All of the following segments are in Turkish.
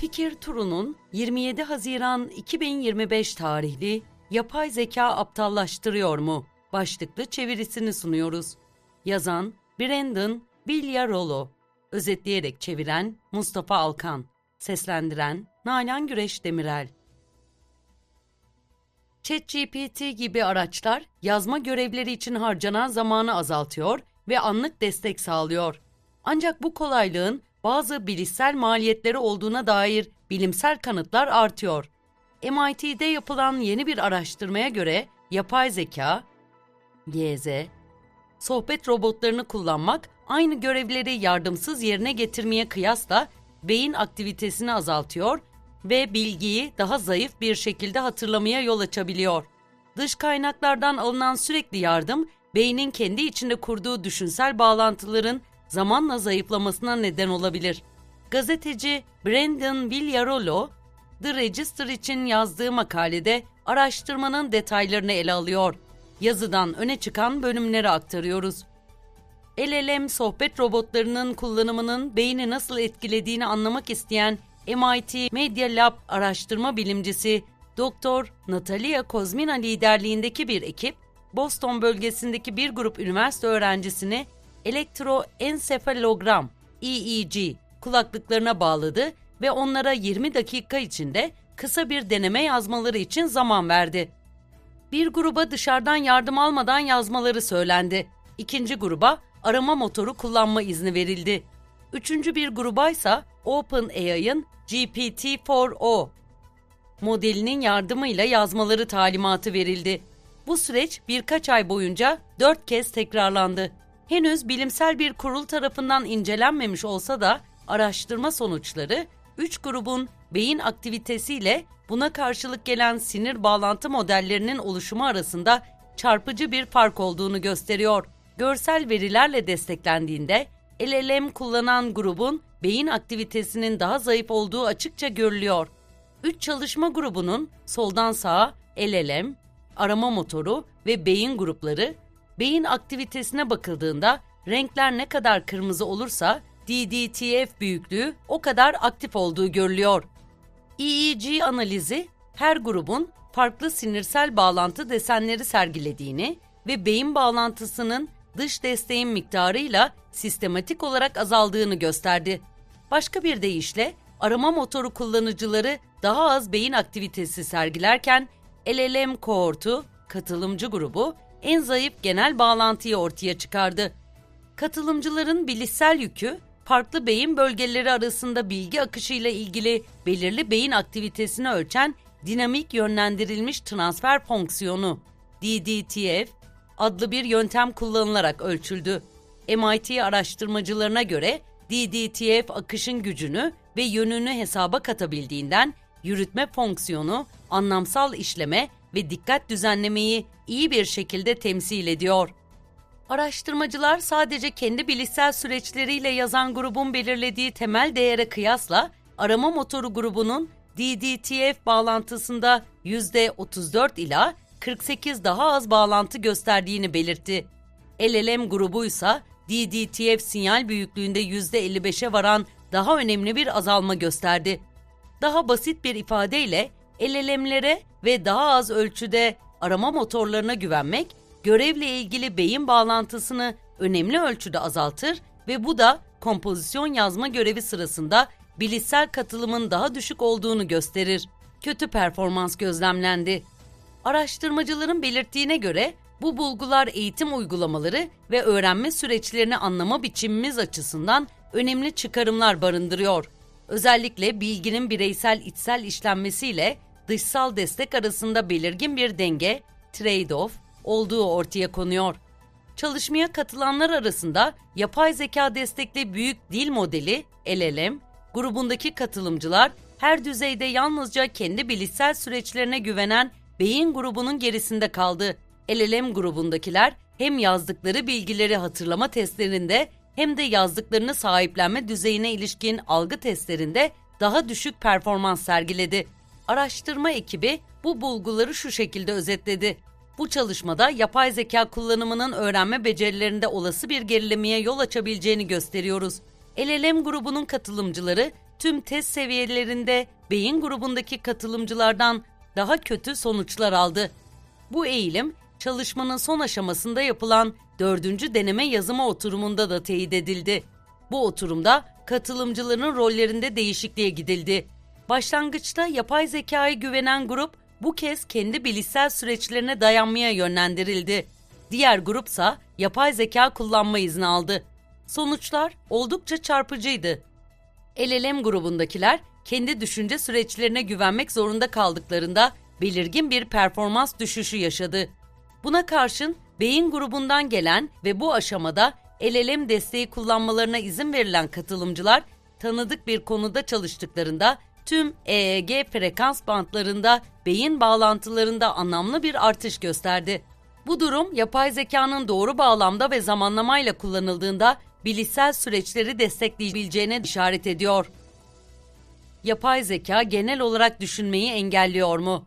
Fikir Turu'nun 27 Haziran 2025 tarihli Yapay Zeka Aptallaştırıyor mu? başlıklı çevirisini sunuyoruz. Yazan Brandon Villarolo. Özetleyerek çeviren Mustafa Alkan. Seslendiren Nalan Güreş Demirel. ChatGPT gibi araçlar yazma görevleri için harcanan zamanı azaltıyor ve anlık destek sağlıyor. Ancak bu kolaylığın bazı bilişsel maliyetleri olduğuna dair bilimsel kanıtlar artıyor. MIT'de yapılan yeni bir araştırmaya göre yapay zeka, YZ, sohbet robotlarını kullanmak aynı görevleri yardımsız yerine getirmeye kıyasla beyin aktivitesini azaltıyor ve bilgiyi daha zayıf bir şekilde hatırlamaya yol açabiliyor. Dış kaynaklardan alınan sürekli yardım, beynin kendi içinde kurduğu düşünsel bağlantıların zamanla zayıflamasına neden olabilir. Gazeteci Brandon Villarolo, The Register için yazdığı makalede araştırmanın detaylarını ele alıyor. Yazıdan öne çıkan bölümleri aktarıyoruz. LLM sohbet robotlarının kullanımının beyni nasıl etkilediğini anlamak isteyen MIT Media Lab araştırma bilimcisi Dr. Natalia Kozmina liderliğindeki bir ekip, Boston bölgesindeki bir grup üniversite öğrencisini elektroensefalogram EEG kulaklıklarına bağladı ve onlara 20 dakika içinde kısa bir deneme yazmaları için zaman verdi. Bir gruba dışarıdan yardım almadan yazmaları söylendi. İkinci gruba arama motoru kullanma izni verildi. Üçüncü bir gruba ise OpenAI'ın GPT-4o modelinin yardımıyla yazmaları talimatı verildi. Bu süreç birkaç ay boyunca dört kez tekrarlandı. Henüz bilimsel bir kurul tarafından incelenmemiş olsa da araştırma sonuçları üç grubun beyin aktivitesiyle buna karşılık gelen sinir bağlantı modellerinin oluşumu arasında çarpıcı bir fark olduğunu gösteriyor. Görsel verilerle desteklendiğinde LLM kullanan grubun beyin aktivitesinin daha zayıf olduğu açıkça görülüyor. Üç çalışma grubunun soldan sağa LLM, arama motoru ve beyin grupları, beyin aktivitesine bakıldığında renkler ne kadar kırmızı olursa DDTF büyüklüğü o kadar aktif olduğu görülüyor. EEG analizi her grubun farklı sinirsel bağlantı desenleri sergilediğini ve beyin bağlantısının dış desteğin miktarıyla sistematik olarak azaldığını gösterdi. Başka bir deyişle arama motoru kullanıcıları daha az beyin aktivitesi sergilerken LLM kohortu, katılımcı grubu en zayıf genel bağlantıyı ortaya çıkardı. Katılımcıların bilişsel yükü farklı beyin bölgeleri arasında bilgi akışıyla ilgili belirli beyin aktivitesini ölçen dinamik yönlendirilmiş transfer fonksiyonu DDTF adlı bir yöntem kullanılarak ölçüldü. MIT araştırmacılarına göre DDTF akışın gücünü ve yönünü hesaba katabildiğinden yürütme fonksiyonu, anlamsal işleme ve dikkat düzenlemeyi iyi bir şekilde temsil ediyor. Araştırmacılar sadece kendi bilişsel süreçleriyle yazan grubun belirlediği temel değere kıyasla arama motoru grubunun DDTF bağlantısında %34 ila 48 daha az bağlantı gösterdiğini belirtti. LLM grubu ise DDTF sinyal büyüklüğünde %55'e varan daha önemli bir azalma gösterdi. Daha basit bir ifadeyle LLM'lere ve daha az ölçüde arama motorlarına güvenmek, görevle ilgili beyin bağlantısını önemli ölçüde azaltır ve bu da kompozisyon yazma görevi sırasında bilişsel katılımın daha düşük olduğunu gösterir. Kötü performans gözlemlendi. Araştırmacıların belirttiğine göre bu bulgular eğitim uygulamaları ve öğrenme süreçlerini anlama biçimimiz açısından önemli çıkarımlar barındırıyor. Özellikle bilginin bireysel içsel işlenmesiyle dışsal destek arasında belirgin bir denge, trade-off olduğu ortaya konuyor. Çalışmaya katılanlar arasında yapay zeka destekli büyük dil modeli LLM, grubundaki katılımcılar her düzeyde yalnızca kendi bilişsel süreçlerine güvenen beyin grubunun gerisinde kaldı. LLM grubundakiler hem yazdıkları bilgileri hatırlama testlerinde hem de yazdıklarını sahiplenme düzeyine ilişkin algı testlerinde daha düşük performans sergiledi. Araştırma ekibi bu bulguları şu şekilde özetledi. Bu çalışmada yapay zeka kullanımının öğrenme becerilerinde olası bir gerilemeye yol açabileceğini gösteriyoruz. LLM grubunun katılımcıları tüm test seviyelerinde beyin grubundaki katılımcılardan daha kötü sonuçlar aldı. Bu eğilim çalışmanın son aşamasında yapılan dördüncü deneme yazımı oturumunda da teyit edildi. Bu oturumda katılımcıların rollerinde değişikliğe gidildi. Başlangıçta yapay zekaya güvenen grup bu kez kendi bilişsel süreçlerine dayanmaya yönlendirildi. Diğer grupsa yapay zeka kullanma izni aldı. Sonuçlar oldukça çarpıcıydı. LLM grubundakiler kendi düşünce süreçlerine güvenmek zorunda kaldıklarında belirgin bir performans düşüşü yaşadı. Buna karşın beyin grubundan gelen ve bu aşamada LLM desteği kullanmalarına izin verilen katılımcılar tanıdık bir konuda çalıştıklarında tüm EEG frekans bantlarında beyin bağlantılarında anlamlı bir artış gösterdi. Bu durum yapay zekanın doğru bağlamda ve zamanlamayla kullanıldığında bilişsel süreçleri destekleyebileceğine işaret ediyor. Yapay zeka genel olarak düşünmeyi engelliyor mu?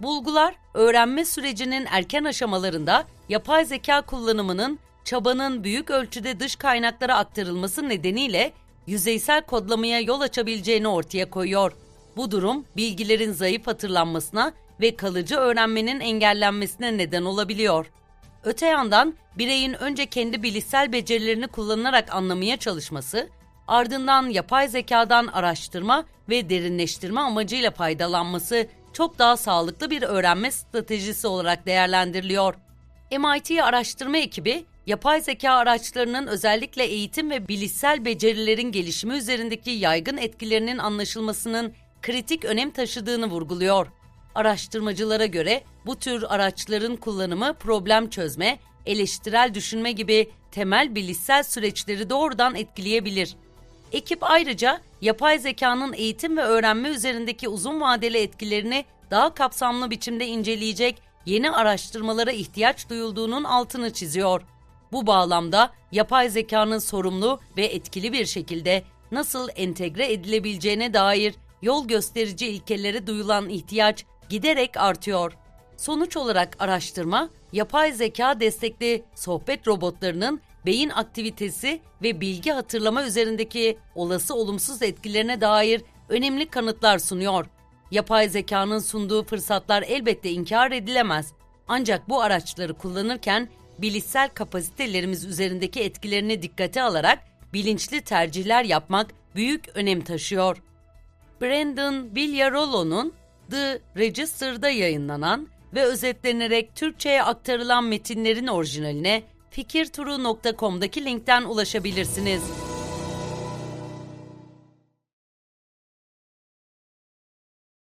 Bulgular, öğrenme sürecinin erken aşamalarında yapay zeka kullanımının çabanın büyük ölçüde dış kaynaklara aktarılması nedeniyle yüzeysel kodlamaya yol açabileceğini ortaya koyuyor. Bu durum bilgilerin zayıf hatırlanmasına ve kalıcı öğrenmenin engellenmesine neden olabiliyor. Öte yandan bireyin önce kendi bilişsel becerilerini kullanarak anlamaya çalışması, ardından yapay zekadan araştırma ve derinleştirme amacıyla faydalanması çok daha sağlıklı bir öğrenme stratejisi olarak değerlendiriliyor. MIT araştırma ekibi, yapay zeka araçlarının özellikle eğitim ve bilişsel becerilerin gelişimi üzerindeki yaygın etkilerinin anlaşılmasının kritik önem taşıdığını vurguluyor. Araştırmacılara göre bu tür araçların kullanımı problem çözme, eleştirel düşünme gibi temel bilişsel süreçleri doğrudan etkileyebilir. Ekip ayrıca yapay zekanın eğitim ve öğrenme üzerindeki uzun vadeli etkilerini daha kapsamlı biçimde inceleyecek yeni araştırmalara ihtiyaç duyulduğunun altını çiziyor. Bu bağlamda yapay zekanın sorumlu ve etkili bir şekilde nasıl entegre edilebileceğine dair yol gösterici ilkelere duyulan ihtiyaç giderek artıyor. Sonuç olarak araştırma, yapay zeka destekli sohbet robotlarının beyin aktivitesi ve bilgi hatırlama üzerindeki olası olumsuz etkilerine dair önemli kanıtlar sunuyor. Yapay zekanın sunduğu fırsatlar elbette inkar edilemez. Ancak bu araçları kullanırken bilişsel kapasitelerimiz üzerindeki etkilerini dikkate alarak bilinçli tercihler yapmak büyük önem taşıyor. Brandon Villarolo'nun The Register'da yayınlanan ve özetlenerek Türkçe'ye aktarılan metinlerin orijinaline fikirturu.com'daki linkten ulaşabilirsiniz.